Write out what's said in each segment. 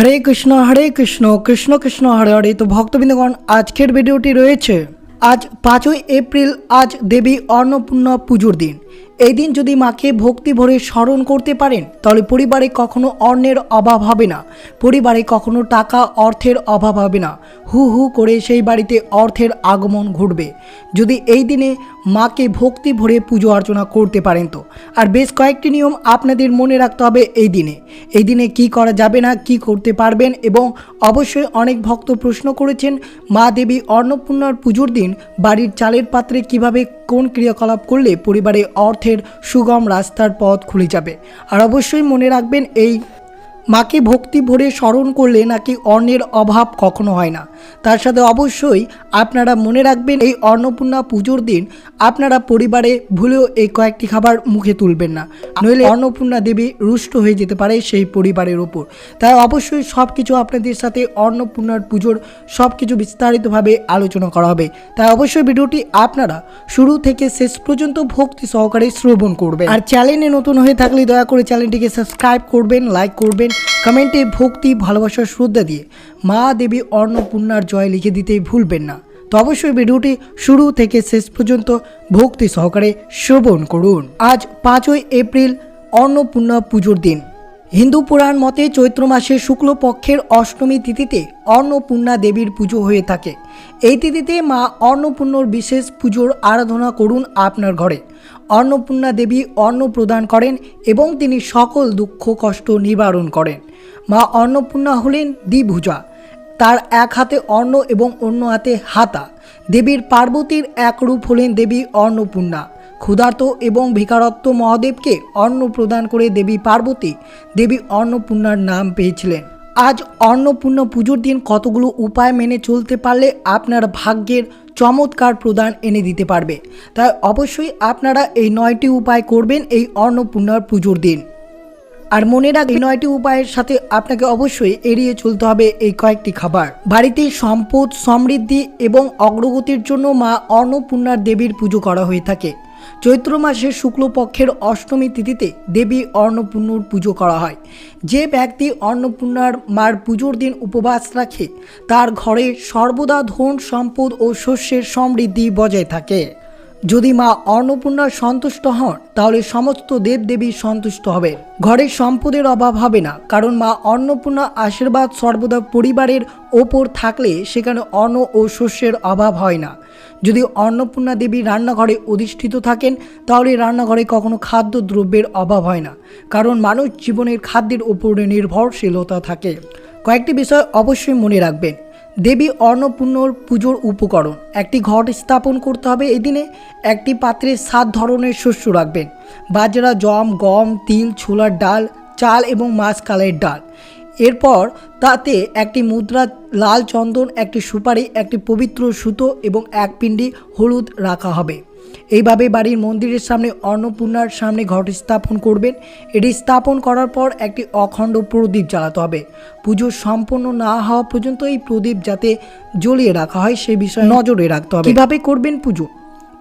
হরে কৃষ্ণ হরে কৃষ্ণ কৃষ্ণ কৃষ্ণ, হরে হরে। তো ভক্তবৃন্দগণ, আজকের ভিডিওটি রয়েছে। আজ পাঁচই এপ্রিল, আজ দেবী অন্নপূর্ণা পুজোর দিন। এই দিন যদি মাকে ভক্তি ভরে স্মরণ করতে পারেন, তাহলে পরিবারে কখনো অন্নের অভাব হবে না। পরিবারে কখনো টাকা অর্থের অভাব হবে না। হু হু করে সেই বাড়িতে অর্থের আগমন ঘটবে। যদি এই দিনে মাকে ভক্তি ভরে পুজো অর্চনা করতে পারেন তো। আর বেশ কয়েকটি নিয়ম আপনাদের মনে রাখতে হবে এই দিনে। এই দিনে কি করা যাবে না, কি করতে পারবেন এবং অবশ্যই অনেক ভক্ত প্রশ্ন করেছেন, মা দেবী অন্নপূর্ণার পুজোর দিন বাড়ির চালের পাত্রে কীভাবে কোন ক্রিয়াকলাপ করলে পরিবারে অর্থের সুগম রাস্তার পথ খুলে যাবে? আর অবশ্যই মনে রাখবেন, এই মাকে ভক্তি ভরে স্মরণ করলে নাকি অন্নের অভাব কখনো হয় না। তার সাথে অবশ্যই আপনারা মনে রাখবেন, এই অন্নপূর্ণা পুজোর দিন আপনারা পরিবারে ভুলেও এই কয়েকটি খাবার মুখে তুলবেন না। নইলে অন্নপূর্ণা দেবী রুষ্ট হয়ে যেতে পারে সেই পরিবারের ওপর। তাই অবশ্যই সব কিছু আপনাদের সাথে অন্নপূর্ণার পুজোর সব কিছু বিস্তারিতভাবে আলোচনা করা হবে। তাই অবশ্যই ভিডিওটি আপনারা শুরু থেকে শেষ পর্যন্ত ভক্তি সহকারে শ্রবণ করবেন। আর চ্যানেলে নতুন হয়ে থাকলে দয়া করে চ্যানেলটিকে সাবস্ক্রাইব করবেন, লাইক করবেন কমেন্টে ভক্তি, ভালোবাসার শ্রদ্ধা দিয়ে মা দেবী অন্নপূর্ণার জয় লিখে দিতে ভুলবেন না। তো অবশ্যই ভিডিওটি শুরু থেকে শেষ পর্যন্ত ভক্তি সহকারে শ্রবণ করুন। আজ পাঁচই এপ্রিল, অন্নপূর্ণা পুজোর দিন। হিন্দু পুরাণ মতে চৈত্র মাসের শুক্লপক্ষের অষ্টমী তিথিতে অন্নপূর্ণা দেবীর পুজো হয়ে থাকে। এই তিথিতে মা অন্নপূর্ণর বিশেষ পুজোর আরাধনা করুন আপনার ঘরে। অন্নপূর্ণা দেবী অন্ন প্রদান করেন এবং তিনি সকল দুঃখ, কষ্ট নিবারণ করেন। মা অন্নপূর্ণা হলেন দ্বিভুজা। তার এক হাতে অন্ন এবং অন্য হাতে হাতা। দেবীর পার্বতীর এক রূপ হলেন দেবী অন্নপূর্ণা। ক্ষুধার্ত এবং ভিকারত্ব মহাদেবকে অন্ন প্রদান করে দেবী পার্বতী দেবী অন্নপূর্ণার নাম পেয়েছিলেন। আজ অন্নপূর্ণা পুজোর দিন কতগুলো উপায় মেনে চলতে পারলে আপনার ভাগ্যের চমৎকার প্রদান এনে দিতে পারবে। তাই অবশ্যই আপনারা এই নয়টি উপায় করবেন এই অন্নপূর্ণার পুজোর দিন। আর মনে রাখ এই নয়টি উপায়ের সাথে আপনাকে অবশ্যই এড়িয়ে চলতে হবে এই কয়েকটি খাবার। বাড়িতে সম্পদ, সমৃদ্ধি এবং অগ্রগতির জন্য মা অন্নপূর্ণার দেবীর পুজো করা হয়ে থাকে। চৈত্র মাসের শুক্লপক্ষের অষ্টমী তিথিতে দেবী অন্নপূর্ণর পুজো করা হয়। যে ব্যক্তি অন্নপূর্ণার মার পুজোর দিন উপবাস রাখে, তার ঘরে সর্বদা ধন, সম্পদ ও শস্যের সমৃদ্ধি বজায় থাকে। যদি মা অন্নপূর্ণা সন্তুষ্ট হন, তাহলে সমস্ত দেবদেবী সন্তুষ্ট হবে। ঘরের সম্পদের অভাব হবে না, কারণ মা অন্নপূর্ণা আশীর্বাদ সর্বদা পরিবারের ওপর থাকলে সেখানে অন্ন ও শস্যের অভাব হয় না। যদি অন্নপূর্ণা দেবী রান্নাঘরে অধিষ্ঠিত থাকেন, তাহলে রান্নাঘরে কখনো খাদ্য দ্রব্যের অভাব হয় না, কারণ মানুষ জীবনের খাদ্যের উপরে নির্ভরশীলতা থাকে। কয়েকটি বিষয় অবশ্যই মনে রাখবেন। দেবী অন্নপূর্ণর পুজোর উপকরণ, একটি ঘট স্থাপন করতে হবে এদিনে, একটি পাত্রে সাত ধরনের শস্য রাখবেন। বাজরা, জম, গম, তিল, ছোলার ডাল, চাল এবং মাছ কালের ডাল। এরপর তাতে একটি মুদ্রা, লাল চন্দন, একটি সুপারি, একটি পবিত্র সুতো এবং এক পিণ্ডি হলুদ রাখা হবে। এইভাবে বাড়ির মন্দিরের সামনে অন্নপূর্ণার সামনে ঘট স্থাপন করবেন। এটি স্থাপন করার পর একটি অখণ্ড প্রদীপ জ্বালাতে হবে। পুজো সম্পন্ন না হওয়া পর্যন্ত এই প্রদীপ যাতে জ্বলিয়ে রাখা হয় সে বিষয়ে নজরে রাখতে হবে। কীভাবে করবেন পুজো?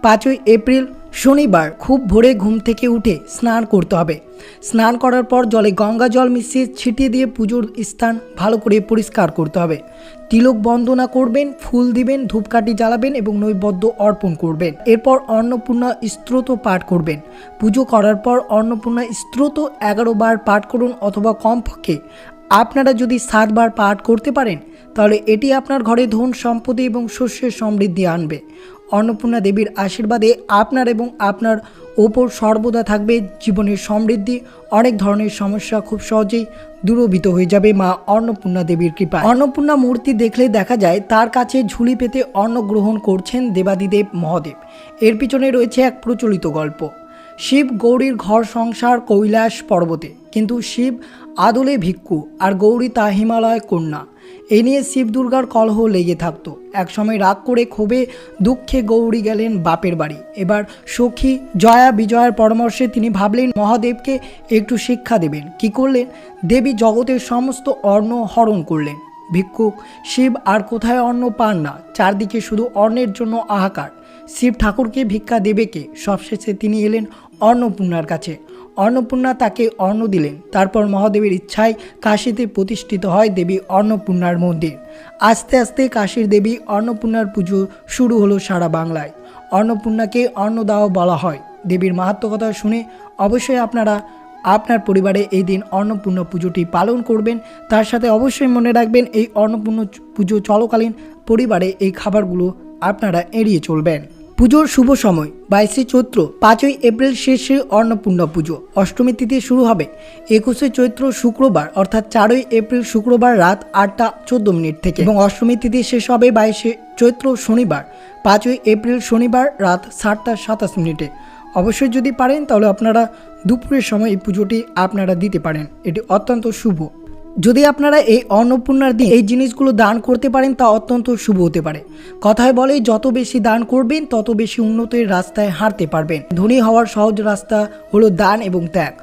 পাঁচই এপ্রিল শনিবার খুব ভোরে ঘুম থেকে উঠে স্নান করতে হবে। স্নান করার পর জলে গঙ্গা জল মিশিয়ে ছিটিয়ে দিয়ে পুজোর স্থান ভালো করে পরিষ্কার করতে হবে। তিলক বন্দনা করবেন, ফুল দিবেন, ধূপকাঠি জ্বালাবেন এবং নৈবদ্য অর্পণ করবেন। এরপর অন্নপূর্ণা স্ত্রোত পাঠ করবেন। পুজো করার পর অন্নপূর্ণা স্ত্রোত এগারো বার পাঠ করুন অথবা কমপক্ষে। আপনারা যদি সাতবার পাঠ করতে পারেন, তাহলে এটি আপনার ঘরে ধন, সম্পত্তি এবং শস্যের সমৃদ্ধি আনবে। অন্নপূর্ণা দেবীর আশীর্বাদে আপনার এবং আপনার ওপর সর্বদা থাকবে জীবনের সমৃদ্ধি। অনেক ধরনের সমস্যা খুব সহজেই দূরভূত হয়ে যাবে মা অন্নপূর্ণা দেবীর কৃপা অন্নপূর্ণা মূর্তি দেখলে দেখা যায় তার কাছে ঝুলি পেতে অন্ন গ্রহণ করছেন দেবাদিদেব মহাদেব। এর পিছনে রয়েছে এক প্রচলিত গল্প। শিব গৌরীর ঘর সংসার কৈলাস পর্বতে। কিন্তু শিব আদলে ভিক্ষু আর গৌরী তা হিমালয় কন্যা। এ নিয়ে শিব দুর্গার কলহ লেগে থাকতো। একসময় রাগ করে ক্ষোভে দুঃখে গৌরী গেলেন বাপের বাড়ি। এবার সখী জয়া বিজয়ের পরামর্শে তিনি ভাবলেন, মহাদেবকে একটু শিক্ষা দেবেন। কি করলেন? দেবী জগতের সমস্ত অর্ণ হরণ করলেন। ভিক্ষুক, শিব আর কোথায় অন্ন পান না? চারদিকে শুধু অন্নের জন্য আহাকার। শিব ঠাকুরকে ভিক্ষা দেবেকে সবশেষে তিনি এলেন অন্নপূর্ণার কাছে। অন্নপূর্ণা তাকে অন্ন দিলেন। তারপর মহাদেবের ইচ্ছায় কাশীতে প্রতিষ্ঠিত হয় দেবী অন্নপূর্ণার মন্দির। আস্তে আস্তে কাশীর দেবী অন্নপূর্ণার পুজো শুরু হলো সারা বাংলায়। অন্নপূর্ণাকে অন্নদাও বলা হয়। দেবীর মাহাত্ম কথা শুনে অবশ্যই আপনারা আপনার পরিবারে এই দিন অন্নপূর্ণা পুজোটি পালন করবেন। তার সাথে অবশ্যই মনে রাখবেন, এই অন্নপূর্ণ পুজো চলাকালীন পরিবারে এই খাবারগুলো আপনারা এড়িয়ে চলবেন। পুজোর শুভ সময়, বাইশে চৈত্র, পাঁচই এপ্রিল শেষে অন্নপূর্ণা পুজো। অষ্টমী তিথি শুরু হবে, একুশে চৈত্র শুক্রবার, অর্থাৎ চারই এপ্রিল শুক্রবার রাত আটটা চোদ্দ মিনিট থেকে। এবং অষ্টমী তিথি শেষ হবে বাইশে চৈত্র শনিবার, পাঁচই এপ্রিল শনিবার রাত সাতটা সাতাশ মিনিটে। অবশ্যই যদি পারেন, তাহলে আপনারা দুপুরের সময় এই পুজোটি আপনারা দিতে পারেন। এটি অত্যন্ত শুভ। যদি আপনারা এই অন্নপূর্ণার দিন এই জিনিসগুলো দান করতে পারেন, তা অত্যন্ত শুভ হতে পারে। কথায় বলে, যত বেশি দান করবেন, তত বেশি উন্নতির রাস্তায় হাঁটতে পারবেন। ধনী হওয়ার সহজ রাস্তা হলো দান এবং ত্যাগ।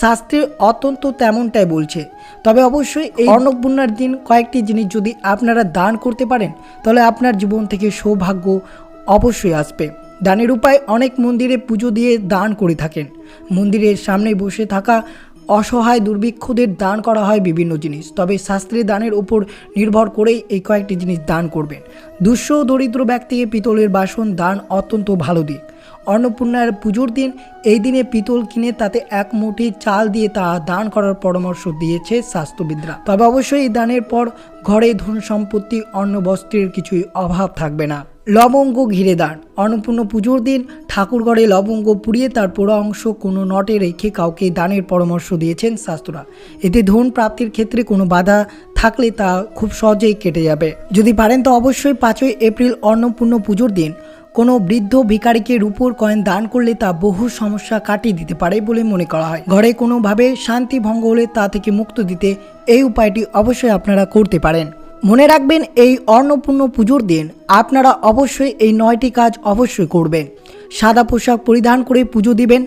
শাস্ত্রের অত্যন্ত তেমনটাই বলছে। তবে অবশ্যই এই অন্নপূর্ণার দিন কয়েকটি জিনিস যদি আপনারা দান করতে পারেন, তাহলে আপনার জীবন থেকে সৌভাগ্য অবশ্যই আসবে। দানের উপায়, অনেক মন্দিরে পুজো দিয়ে দান করে থাকেন। মন্দিরের সামনে বসে থাকা অসহায় দুর্ভিক্ষদের দান করা হয় বিভিন্ন জিনিস। তবে শাস্ত্রীয় দানের উপর নির্ভর করেই এই কয়েকটি জিনিস দান করবেন। দুঃস্ব দরিদ্র ব্যক্তিকে পিতলের বাসন, দান অত্যন্ত ভালো দিক। অন্নপূর্ণার পুজোর দিন, এই দিনে পিতল কিনে তাতে এক মুঠি চাল দিয়ে তা দান করার পরামর্শ দিয়েছে স্বাস্থ্যবিদরা। তবে অবশ্যই দানের পর ঘরে ধন সম্পত্তি অন্ন বস্ত্রের কিছুই অভাব থাকবে না। লবঙ্গ ঘিরে দান। অন্নপূর্ণ পুজোর দিন ঠাকুরঘরে লবঙ্গ পুড়িয়ে তার পোড়া অংশ কোনো নটে রেখে কাউকে দানের পরামর্শ দিয়েছেন শাস্ত্ররা। এতে ধন প্রাপ্তির ক্ষেত্রে কোনো বাধা থাকলে তা খুব সহজেই কেটে যাবে। যদি পারেন তো অবশ্যই পাঁচই এপ্রিল অন্নপূর্ণ পুজোর দিন। কোনো বৃদ্ধ ভিকারিকে রূপোর কয়েন দান করলে তা বহু সমস্যা কাটিয়ে দিতে পারে বলে মনে করা হয়। ঘরে কোনোভাবে শান্তি ভঙ্গ হলে তা থেকে মুক্ত দিতে এই উপায়টি অবশ্যই আপনারা করতে পারেন। মনে রাখবেন, এই অন্নপূর্ণ পুজোর দিন আপনারা অবশ্যই এই নয়টি কাজ অবশ্যই করবেন। সাদা পোশাক পরিধান করে পুজো দিবেন,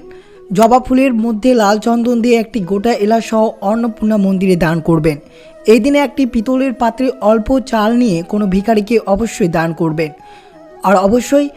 জবা ফুলের মধ্যে লাল চন্দন দিয়ে একটি গোটা এলাচ সহ অন্নপূর্ণা মন্দিরে দান করবেন। এই দিনে একটি পিতলের পাত্রে অল্প চাল নিয়ে কোনো ভিখারিকে অবশ্যই দান করবেন। আর অবশ্যই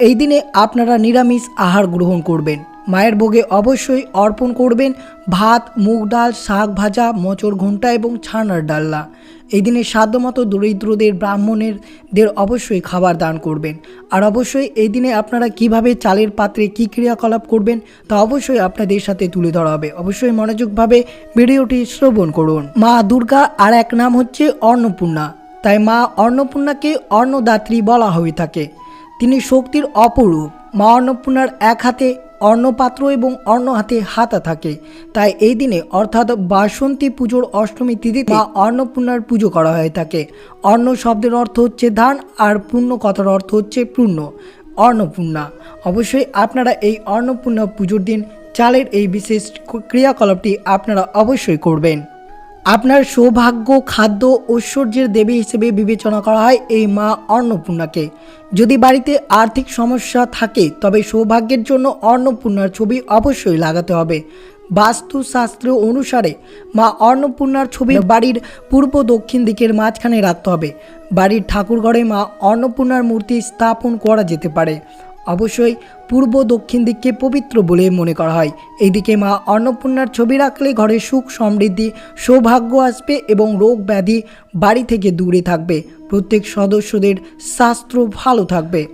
এই দিনে আপনারা নিরামিষ আহার গ্রহণ করবেন। মায়ের ভোগে অবশ্যই অর্পণ করবেন ভাত, মুগ ডাল, শাক ভাজা, মোচর ঘণ্টা এবং ছানার ডাল্লা এই দিনে সাধ্যমতো দরিদ্রদের, ব্রাহ্মণেরদের অবশ্যই খাবার দান করবেন। আর অবশ্যই এই দিনে আপনারা কীভাবে চালের পাত্রে কী ক্রিয়াকলাপ করবেন তা অবশ্যই আপনাদের সাথে তুলে ধরা হবে। অবশ্যই মনোযোগভাবে ভিডিওটি শ্রবণ করুন। মা দুর্গা আর এক নাম হচ্ছে অন্নপূর্ণা। তাই মা অন্নপূর্ণাকে অন্নদাত্রী বলা হয়ে থাকে। তিনি শক্তির অপরূপ। মা অন্নপূর্ণার এক হাতে অন্নপাত্র এবং অন্য হাতে হাতা থাকে। তাই এই দিনে অর্থাৎ বাসন্তী পুজোর অষ্টমী তিথিতে বা অন্নপূর্ণার পুজো করা হয়ে থাকে। অন্ন শব্দের অর্থ হচ্ছে ধান আর পূর্ণ কথার অর্থ হচ্ছে পূর্ণ, অন্নপূর্ণা। অবশ্যই আপনারা এই অন্নপূর্ণা পুজোর দিন চালের এই বিশেষ ক্রিয়াকলাপটি আপনারা অবশ্যই করবেন। আপনার সৌভাগ্য, খাদ্য ঐশ্বর্যের দেবী হিসেবে বিবেচনা করা হয় এই মা অন্নপূর্ণাকে। যদি বাড়িতে আর্থিক সমস্যা থাকে, তবে সৌভাগ্যের জন্য অন্নপূর্ণার ছবি অবশ্যই লাগাতে হবে। বাস্তুশাস্ত্র অনুসারে মা অন্নপূর্ণার ছবি বাড়ির পূর্ব দক্ষিণ দিকের মাঝখানে রাখতে হবে। বাড়ির ঠাকুরঘরে মা অন্নপূর্ণার মূর্তি স্থাপন করা যেতে পারে। অবশ্যই পূর্ব দক্ষিণ দিককে পবিত্র বলে মনে করা হয়। এইদিকে মা অন্নপূর্ণার ছবি রাখলে ঘরে সুখ, সমৃদ্ধি, সৌভাগ্য আসবে এবং রোগ ব্যাধি বাড়ি থেকে দূরে থাকবে। প্রত্যেক সদস্যদের শাস্ত্র ভালো থাকবে।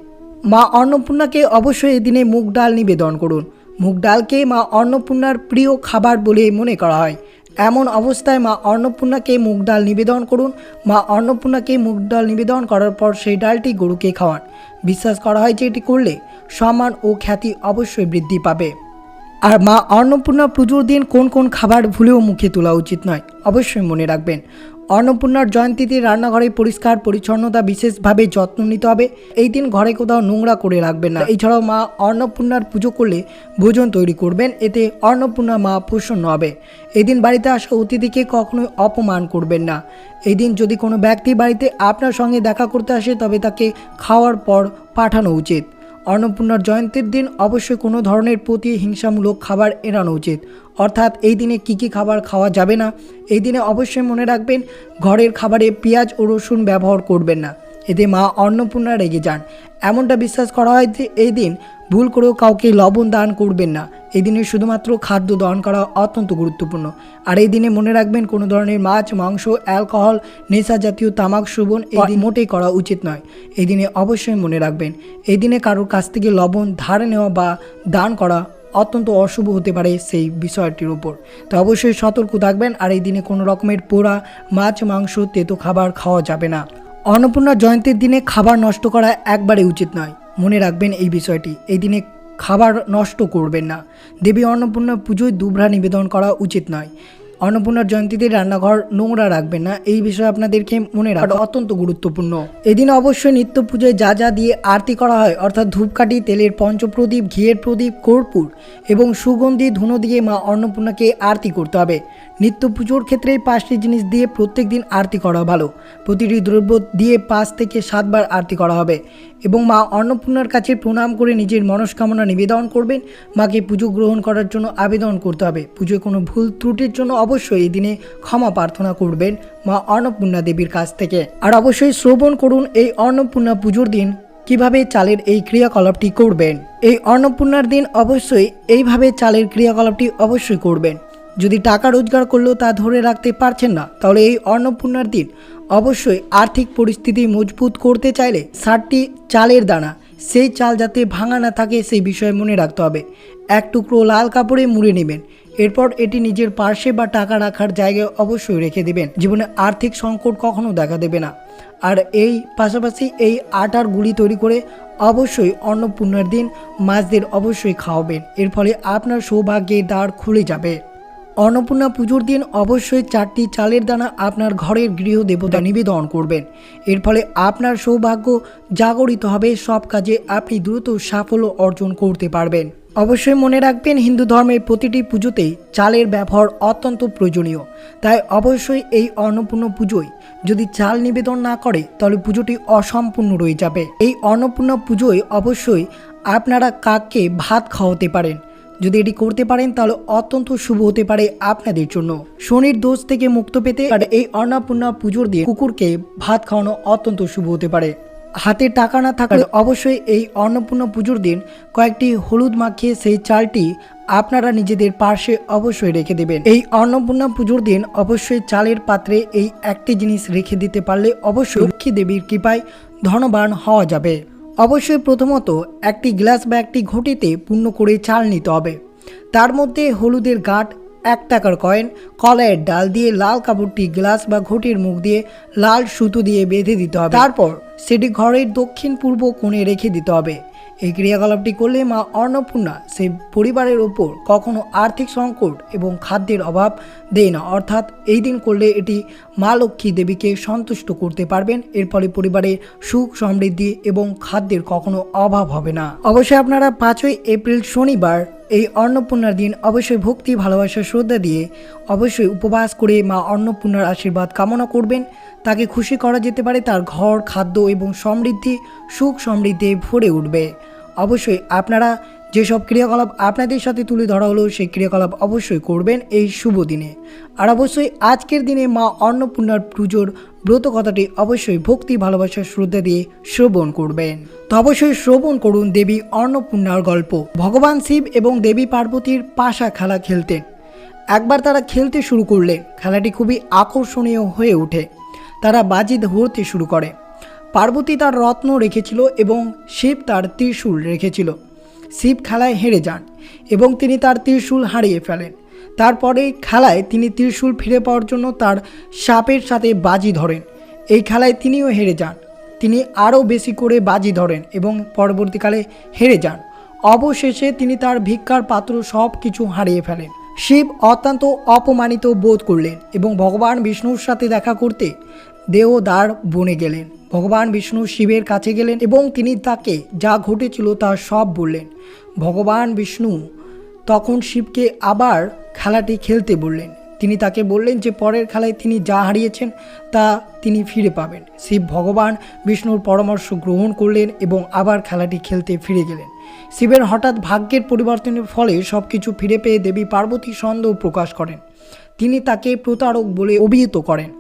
মা অন্নপূর্ণাকে অবশ্যই এদিনে মুগ ডাল নিবেদন করুন। মুগ ডালকে মা অন্নপূর্ণার প্রিয় খাবার বলে মনে করা হয়। এমন অবস্থায় মা অন্নপূর্ণাকে মুগ ডাল নিবেদন করুন। মা অন্নপূর্ণাকে মুগ ডাল নিবেদন করার পর সেই ডালটি গরুকে খাওয়ান। বিশ্বাস করা হয় যে এটি করলে সম্মান ও খ্যাতি অবশ্যই বৃদ্ধি পাবে। আর মা অন্নপূর্ণা পুজোর দিন কোন কোন খাবার ভুলেও মুখে তোলা উচিত নয়। অবশ্যই মনে রাখবেন। অন্নপূর্ণার জয়ন্তীতে রান্নাঘরে পরিষ্কার, পরিচ্ছন্নতা বিশেষভাবে যত্ন নিতে হবে। এই দিন ঘরে কোথাও নোংরা করে রাখবেন না। এছাড়াও মা অন্নপূর্ণার পুজো করলে ভোজন তৈরি করবেন। এতে অন্নপূর্ণা মা প্রসন্ন হবে। এই দিন বাড়িতে আসা অতিথিকে কখনোই অপমান করবেন না। এই দিন যদি কোনো ব্যক্তি বাড়িতে আপনার সঙ্গে দেখা করতে আসে, তবে তাকে খাওয়ার পর পাঠানো উচিত। অন্নপূর্ণার জয়ন্তীর দিন অবশ্যই কোনো ধরনের প্রতি হিংসামূলক খাবার এড়ানো উচিত। অর্থাৎ এই দিনে কী কী খাবার খাওয়া যাবে না, এই দিনে অবশ্যই মনে রাখবেন ঘরের খাবারে পেঁয়াজ ও রসুন ব্যবহার করবেন না। এতে মা অন্নপূর্ণা রেগে যান। এমনটা বিশ্বাস করা হয় যে এই দিন ভুল করেও কাউকে লবণ দান করবেন না। এই দিনে শুধুমাত্র খাদ্য দান করা অত্যন্ত গুরুত্বপূর্ণ। আর এই দিনে মনে রাখবেন কোনো ধরনের মাছ, মাংস, অ্যালকোহল, নেশা জাতীয় তামাক, সেবন এই মোটেই করা উচিত নয়। এই দিনে অবশ্যই মনে রাখবেন, এই দিনে কারোর কাছ থেকে লবণ ধার নেওয়া বা দান করা অত্যন্ত অশুভ হতে পারে সেই বিষয়টির উপর। তো অবশ্যই সতর্ক থাকবেন, আর এই দিনে কোনো রকমের পোড়া মাছ, মাংস, তেতো খাবার খাওয়া যাবে না। অন্নপূর্ণা জয়ন্তীর দিনে খাবার নষ্ট করা একবারে উচিত নয়। মনে রাখবেন এই বিষয়টি, এই দিনে খাবার নষ্ট করবেন না। দেবী অন্নপূর্ণা পুজোয় দুবরা নিবেদন করা উচিত নয়। অন্নপূর্ণার জয়ন্তীতে রান্নাঘর নোংরা রাখবেন না, এই বিষয়ে আপনাদেরকে মনে রাখা অত্যন্ত গুরুত্বপূর্ণ। এদিন অবশ্যই নিত্য পুজোয় যা যা দিয়ে আরতি করা হয়, অর্থাৎ ধূপকাঠি, তেলের পঞ্চপ্রদীপ, ঘিয়ের প্রদীপ, কর্পূর এবং সুগন্ধি ধুনো দিয়ে মা অন্নপূর্ণাকে আরতি করতে হবে। নিত্য পুজোর ক্ষেত্রে পাঁচটি জিনিস দিয়ে প্রত্যেক দিন আরতি করা ভালো। প্রতিটি দ্রব্য দিয়ে পাঁচ থেকে সাতবার আরতি করা হবে। এবং মা অন্নপূর্ণার কাছে প্রণাম করে নিজের মনস্কামনা নিবেদন করবেন। মাকে পুজো গ্রহণ করার জন্য আবেদন করতে হবে। পুজোয় কোনো ভুল ত্রুটির জন্য অবশ্যই এই দিনে ক্ষমা প্রার্থনা করবেন মা অন্নপূর্ণা দেবীর কাছ থেকে। আর অবশ্যই শ্রবণ করুন এই অন্নপূর্ণা পুজোর দিন, কীভাবে চালের এই ক্রিয়াকলাপটি করবেন। এই অন্নপূর্ণার দিন অবশ্যই এইভাবে চালের ক্রিয়াকলাপটি অবশ্যই করবেন। যদি টাকা রোজগার করলেও তা ধরে রাখতে পারছেন না, তাহলে এই অন্নপূর্ণার দিন অবশ্যই আর্থিক পরিস্থিতি মজবুত করতে চাইলে ষাটটি চালের দানা, সেই চাল যাতে ভাঙা না থাকে সেই বিষয়ে মনে রাখতে হবে। এক টুকরো লাল কাপড়ে মুড়ে নেবেন। এরপর এটি নিজের পার্শ্বে বা টাকা রাখার জায়গায় অবশ্যই রেখে দেবেন। জীবনে আর্থিক সংকট কখনো দেখা দেবে না। আর এই পাশাপাশি এই আটার গুলি তৈরি করে অবশ্যই অন্নপূর্ণার দিন মাছদের অবশ্যই খাওয়াবেন। এর ফলে আপনার সৌভাগ্যের দ্বার খুলে যাবে। অন্নপূর্ণা পুজোর দিন অবশ্যই চারটি চালের দানা আপনার ঘরের গৃহ দেবতা নিবেদন করবেন। এর ফলে আপনার সৌভাগ্য জাগরিত হবে, সব কাজে আপনি দ্রুত সাফল্য অর্জন করতে পারবেন। অবশ্যই মনে রাখবেন, হিন্দু ধর্মের প্রতিটি পুজোতেই চালের ব্যবহার অত্যন্ত প্রয়োজনীয়। তাই অবশ্যই এই অন্নপূর্ণ পুজোয় যদি চাল নিবেদন না করে, তাহলে পুজোটি অসম্পূর্ণ রয়ে যাবে। এই অন্নপূর্ণা পুজোয় অবশ্যই আপনারা কাককে ভাত খাওয়াতে পারেন। যদি এটি করতে পারেন, তাহলে অত্যন্ত শুভ হতে পারে আপনাদের জন্য। শনির দোষ থেকে মুক্ত পেতে আর এই অন্নপূর্ণা পুজোর দিয়ে কুকুরকে ভাত খাওয়ানো অত্যন্ত শুভ হতে পারে। হাতে টাকা না থাকলে অবশ্যই এই অন্নপূর্ণা পুজোর দিন কয়েকটি হলুদ মাখিয়ে সেই চালটি আপনারা নিজেদের পার্শ্বে অবশ্যই রেখে দেবেন। এই অন্নপূর্ণা পুজোর দিন অবশ্যই চালের পাত্রে এই একটি জিনিস রেখে দিতে পারলে অবশ্যই লক্ষ্মী দেবীর কৃপায় ধনবান হওয়া যাবে। অবশ্যই প্রথমত একটি গ্লাস বা একটি ঘটিতে পূর্ণ করে চাল নিতে হবে। তার মধ্যে হলুদের গাঁট, এক টাকার কয়েন কলায়ের ডাল দিয়ে লাল কাপড়টি গ্লাস বা ঘটির মুখ দিয়ে লাল সুতো দিয়ে বেঁধে দিতে হবে। তারপর সেটি ঘরের দক্ষিণ পূর্ব কোণে রেখে দিতে হবে। এই ক্রিয়াকলাপটি করলে মা অন্নপূর্ণা সেই পরিবারের ওপর কখনো আর্থিক সংকট এবং খাদ্যের অভাব দেয় না। অর্থাৎ এই দিন করলে এটি মা লক্ষ্মী দেবীকে সন্তুষ্ট করতে পারবেন। এর ফলে পরিবারে সুখ, সমৃদ্ধি এবং খাদ্যের কখনো অভাব হবে না। অবশ্যই আপনারা পাঁচই এপ্রিল শনিবার এই অন্নপূর্ণার দিন অবশ্যই ভক্তি, ভালোবাসা, শ্রদ্ধা দিয়ে অবশ্যই উপবাস করে মা অন্নপূর্ণার আশীর্বাদ কামনা করবেন। তাকে খুশি করা যেতে পারে তার ঘর, খাদ্য এবং সমৃদ্ধি সুখ সমৃদ্ধি ভরে উঠবে। অবশ্যই আপনারা যেসব ক্রিয়াকলাপ আপনাদের সাথে তুলে ধরা হলো, সেই ক্রিয়াকলাপ অবশ্যই করবেন এই শুভ দিনে। আর অবশ্যই আজকের দিনে মা অন্নপূর্ণার পুজোর ব্রত কথাটি অবশ্যই ভক্তি, ভালোবাসা, শ্রদ্ধা দিয়ে শ্রবণ করবেন। তো অবশ্যই শ্রবণ করুন দেবী অন্নপূর্ণার গল্প। ভগবান শিব এবং দেবী পার্বতীর পাশা খেলা খেলতেন। একবার তারা খেলতে শুরু করলে খেলাটি খুবই আকর্ষণীয় হয়ে ওঠে। তারা বাজি ধরতে শুরু করে। পার্বতী তার রত্ন রেখেছিল এবং শিব তার ত্রিশূল রেখেছিল। শিব খেলায় হেরে যান এবং তিনি তার ত্রিশূল হারিয়ে ফেলেন। তারপরে খেলায় তিনি ত্রিশূল ফিরে পাওয়ার জন্য তার সাপের সাথে বাজি ধরেন। এই খেলায় তিনিও হেরে যান। তিনি আরও বেশি করে বাজি ধরেন এবং পরবর্তীকালে হেরে যান। অবশেষে তিনি তার ভিক্ষার পাত্র সব কিছু হারিয়ে ফেলেন। শিব অত্যন্ত অপমানিত বোধ করলেন এবং ভগবান বিষ্ণুর সাথে দেখা করতে দেহদার বনে গেলেন। ভগবান বিষ্ণু শিবের কাছে গেলেন এবং তিনি তাকে যা ঘটেছিল তা সব বললেন। ভগবান বিষ্ণু তখন শিবকে আবার খেলাটি খেলতে বললেন। তিনি তাকে বললেন যে, পরের খেলায় তিনি যা হারিয়েছেন তা তিনি ফিরে পাবেন। শিব ভগবান বিষ্ণুর পরামর্শ গ্রহণ করলেন এবং আবার খেলাটি খেলতে ফিরে গেলেন। শিবের হঠাৎ ভাগ্যের পরিবর্তনের ফলে সব কিছু ফিরে পেয়ে দেবী পার্বতী সন্দেহ প্রকাশ করেন। তিনি তাকে প্রতারক বলে অভিহিত করেন।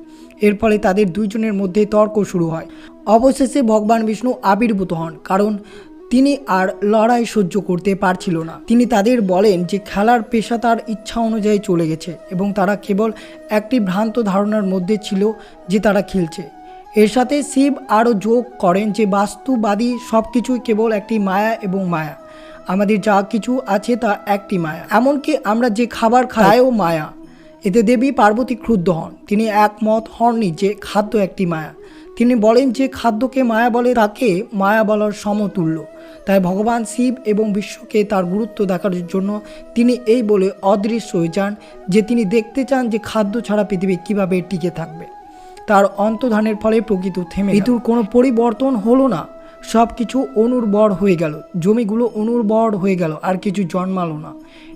এর ফলে তাদের দুইজনের মধ্যে তর্ক শুরু হয়। অবশেষে ভগবান বিষ্ণু আবির্ভূত হন, কারণ তিনি আর লড়াই সহ্য করতে পারছিল না। তিনি তাদের বলেন যে, খেলার পেশা তার ইচ্ছা অনুযায়ী চলে গেছে এবং তারা কেবল একটি ভ্রান্ত ধারণার মধ্যে ছিল যে তারা খেলছে। এর সাথে শিব আরও যোগ করেন যে, বাস্তুবাদী সব কিছুই কেবল একটি মায়া এবং মায়া। আমাদের যা কিছু আছে তা একটি মায়া। এমনকি আমরা যে খাবার খাইও মায়া। এতে দেবী পার্বতী ক্রুদ্ধ হন। তিনি একমত হননি যে খাদ্য একটি মায়া। তিনি বলেন যে খাদ্যকে মায়া বলে তাকে মায়া বলার সমতুল্য। তাই ভগবান শিব এবং বিশ্বকে তার গুরুত্ব দেখার জন্য তিনি এই বলে অদৃশ্য হয়ে যান যে তিনি দেখতে চান যে খাদ্য ছাড়া পৃথিবী কীভাবে টিকে থাকবে। তার অন্তধানের ফলে প্রকৃত থেমে ঋতুর কোনো পরিবর্তন হলো না। সব কিছু অনুর্বর হয়ে গেল। জমিগুলো অনুর্বর হয়ে গেল, আর কিছু জন্মালো না।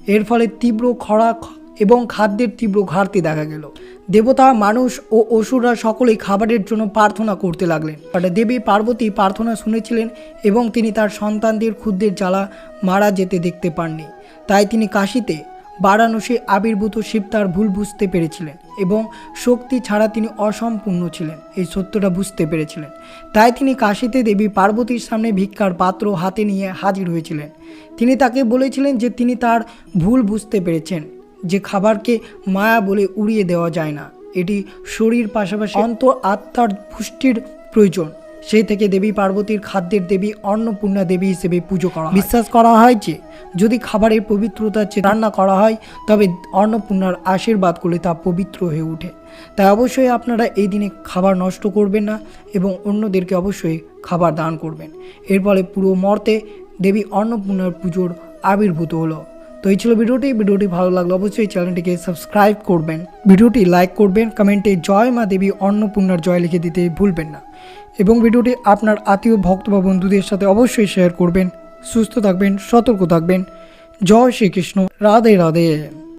এর ফলে তীব্র খরা এবং খাদ্যের তীব্র ঘাটতি দেখা গেল। দেবতা, মানুষ ও অসুররা সকলেই খাবারের জন্য প্রার্থনা করতে লাগলেন। দেবী পার্বতী প্রার্থনা শুনেছিলেন এবং তিনি তার সন্তানদের ক্ষুদ্রের জ্বালা মারা যেতে দেখতে পাননি। তাই তিনি কাশিতে বারাণসী আবির্ভূত শিব তার ভুল বুঝতে পেরেছিলেন এবং শক্তি ছাড়া তিনি অসম্পূর্ণ ছিলেন, এই সত্যটা বুঝতে পেরেছিলেন। তাই তিনি কাশিতে দেবী পার্বতীর সামনে ভিক্ষার পাত্র হাতে নিয়ে হাজির হয়েছিলেন। তিনি তাকে বলেছিলেন যে তিনি তার ভুল বুঝতে পেরেছেন। যে খাবারকে মায়া বলে উড়িয়ে দেওয়া যায় না। এটি শরীর পাশাপাশি অন্তর আত্মার পুষ্টির প্রয়োজন। সেই থেকে দেবী পার্বতীর খাদ্যের দেবী অন্নপূর্ণা দেবী হিসেবে পুজো করা। বিশ্বাস করা হয় যে, যদি খাবারের পবিত্রতার চেয়ে রান্না করা হয়, তবে অন্নপূর্ণার আশীর্বাদ করলে তা পবিত্র হয়ে ওঠে। তাই অবশ্যই আপনারা এই দিনে খাবার নষ্ট করবেন না এবং অন্যদেরকে অবশ্যই খাবার দান করবেন। এর ফলে পুরো মর্তে দেবী অন্নপূর্ণার পুজোর আবির্ভূত হলো। তো এই ছিল ভিডিওটি। ভিডিওটি ভালো লাগলে অবশ্যই চ্যানেলটিকে সাবস্ক্রাইব করবেন। ভিডিওটি লাইক করবেন, কমেন্টে জয় মা দেবী, অন্নপূর্ণার জয় লিখে দিতে ভুলবেন না। এবং ভিডিওটি আপনার আত্মীয়, ভক্ত বা বন্ধুদের সাথে অবশ্যই শেয়ার করবেন। সুস্থ থাকবেন, সতর্ক থাকবেন। জয় শ্রীকৃষ্ণ। রাধে রাধে।